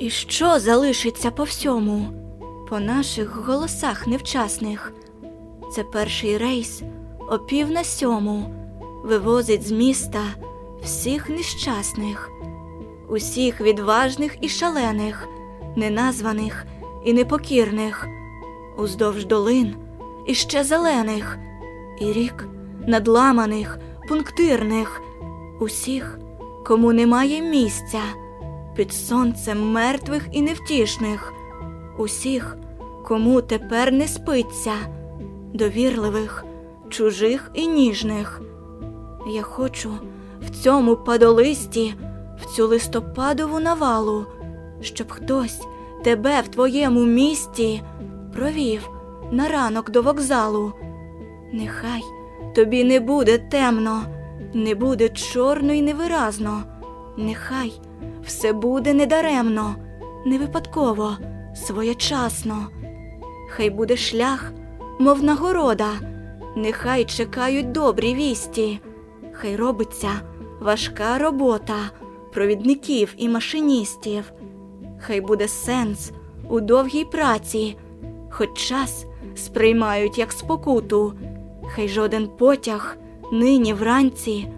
І що залишиться по всьому? По наших голосах невчасних. Це перший рейс о пів на сьому. Вивозить з міста всіх нещасних, усіх відважних і шалених, неназваних і непокірних, уздовж долин і ще зелених, і рік надламаних, пунктирних, усіх, кому немає місця, під сонцем мертвих і невтішних, усіх, кому тепер не спиться, довірливих, чужих і ніжних. Я хочу в цьому падолисті, в цю листопадову навалу, щоб хтось тебе в твоєму місті провів на ранок до вокзалу. Нехай тобі не буде темно, не буде чорно й невиразно. Нехай все буде недаремно, не випадково, своєчасно. Хай буде шлях, мов нагорода, нехай чекають добрі вісті, хай робиться важка робота провідників і машиністів, хай буде сенс у довгій праці, хоч час сприймають як спокуту, хай жоден потяг нині вранці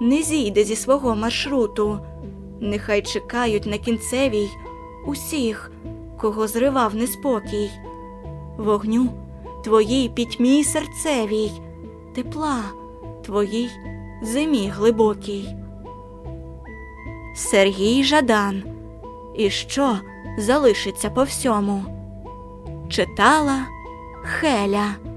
не зійде зі свого маршруту, нехай чекають на кінцевій усіх, кого зривав неспокій, вогню твоїй пітьмі серцевій, тепла твоїй зимі глибокій. Сергій Жадан. І що залишиться по всьому? Читала Хеля.